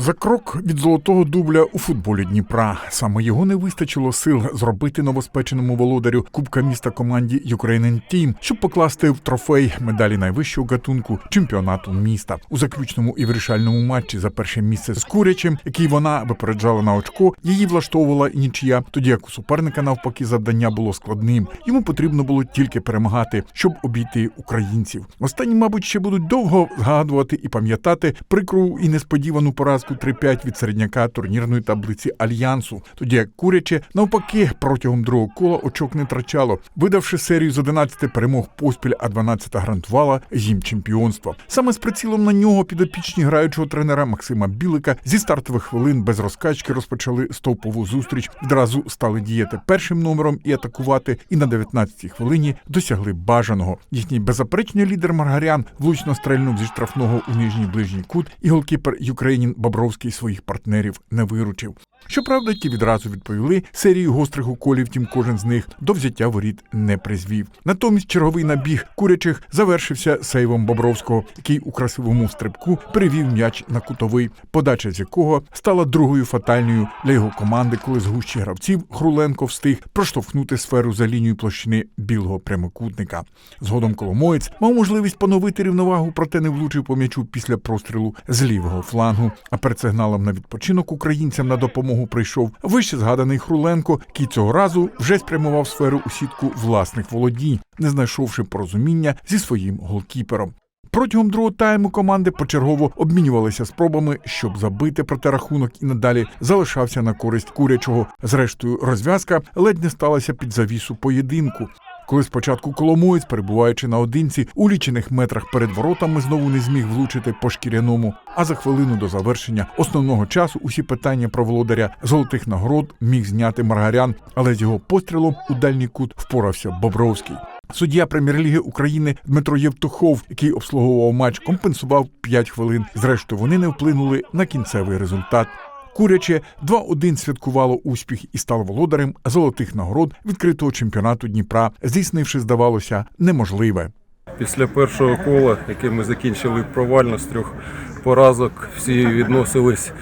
За крок від золотого дубля у футболі Дніпра саме його не вистачило сил зробити новоспеченому володарю Кубка міста команді Ukrainian Team, щоб покласти в трофей медалі найвищого гатунку чемпіонату міста у заключному і вирішальному матчі за перше місце з Курячем, який вона випереджала на очко. Її влаштовувала нічия, тоді як у суперника навпаки завдання було складним. Йому потрібно було тільки перемагати, щоб обійти українців. Останні, мабуть, ще будуть довго згадувати і пам'ятати прикру і несподівану поразку 3-5 від середняка турнірної таблиці альянсу. Тоді як куряче навпаки протягом другого кола очок не втрачало, видавши серію з 11 перемог поспіль, а 12 гарантувала їм чемпіонство. Саме з прицілом на нього підопічні граючого тренера Максима Білика зі стартових хвилин без розкачки розпочали стовпову зустріч. Відразу стали діяти першим номером і атакувати. І на 19-й хвилині досягли бажаного. Їхній беззаперечний лідер Маргарян влучно стрельнув зі штрафного у нижній ближній кут, і голкіпер Юкрейнін Бобровський своїх партнерів не виручив. Щоправда, ті відразу відповіли серію гострих уколів, втім кожен з них до взяття воріт не призвів. Натомість черговий набіг курячих завершився сейвом Бобровського, який у красивому стрибку перевів м'яч на кутовий, подача з якого стала другою фатальною для його команди, коли з гущі гравців Хруленко встиг проштовхнути сферу за лінію площини білого прямокутника. Згодом Коломоєць мав можливість поновити рівновагу, проте не влучив по м'ячу після прострілу з лівого флангу. А перед сигналом на відпочинок українцям на допомогу прийшов вище згаданий Хруленко, який цього разу вже спрямував сферу у сітку власних володінь, не знайшовши порозуміння зі своїм голкіпером. Протягом другого тайму команди почергово обмінювалися спробами, щоб забити, проте рахунок і надалі залишався на користь курячого. Зрештою, розв'язка ледь не сталася під завісу поєдинку. Коли спочатку Коломоєць, перебуваючи наодинці, у лічених метрах перед воротами знову не зміг влучити по шкіряному, а за хвилину до завершення основного часу усі питання про володаря золотих нагород міг зняти Маргарян, але з його пострілом у дальній кут впорався Бобровський. Суддя прем'єр-ліги України Дмитро Євтухов, який обслуговував матч, компенсував 5 хвилин. Зрештою, вони не вплинули на кінцевий результат. Куряче 2-1 святкувало успіх і стало володарем золотих нагород відкритого чемпіонату Дніпра, здійснивши, здавалося, неможливе. Після першого кола, яке ми закінчили провально з трьох поразок, всі відносились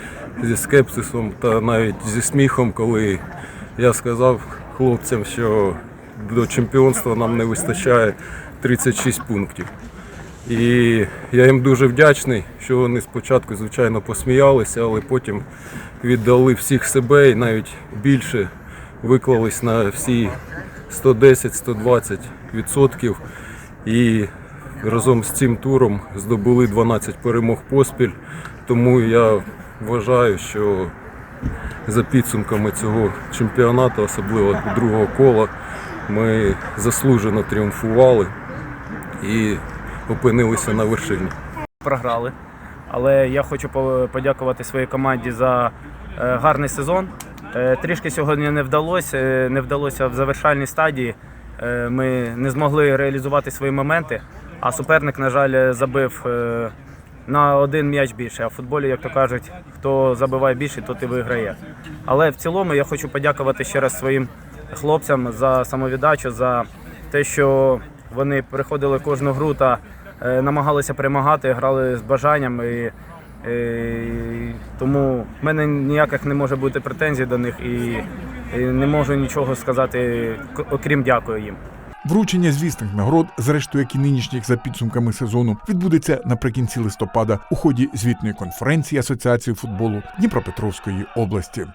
зі скепсисом та навіть зі сміхом, коли я сказав хлопцям, що до чемпіонства нам не вистачає 36 пунктів. І я їм дуже вдячний, що вони спочатку, звичайно, посміялися, але потім віддали всіх себе і навіть більше виклались на всі 110-120 відсотків. І разом з цим туром здобули 12 перемог поспіль. Тому я вважаю, що за підсумками цього чемпіонату, особливо другого кола, ми заслужено тріумфували і опинилися на вершині. програли. Але я хочу подякувати своїй команді за е, гарний сезон. Е, Трішки сьогодні не вдалося, е, не вдалося в завершальній стадії. Ми не змогли реалізувати свої моменти, а суперник, на жаль, забив на один м'яч більше. А в футболі, як то кажуть, хто забиває більше, тот і виграє. Але в цілому я хочу подякувати ще раз своїм хлопцям за самовіддачу, за те, що вони приходили кожну гру та намагалися перемагати, грали з бажанням. І, і, тому в мене ніяких не може бути претензій до них і, і не можу нічого сказати, окрім дякую їм. Вручення звісних нагород, зрештою, як і нинішніх за підсумками сезону, відбудеться наприкінці листопада у ході звітної конференції Асоціації футболу Дніпропетровської області.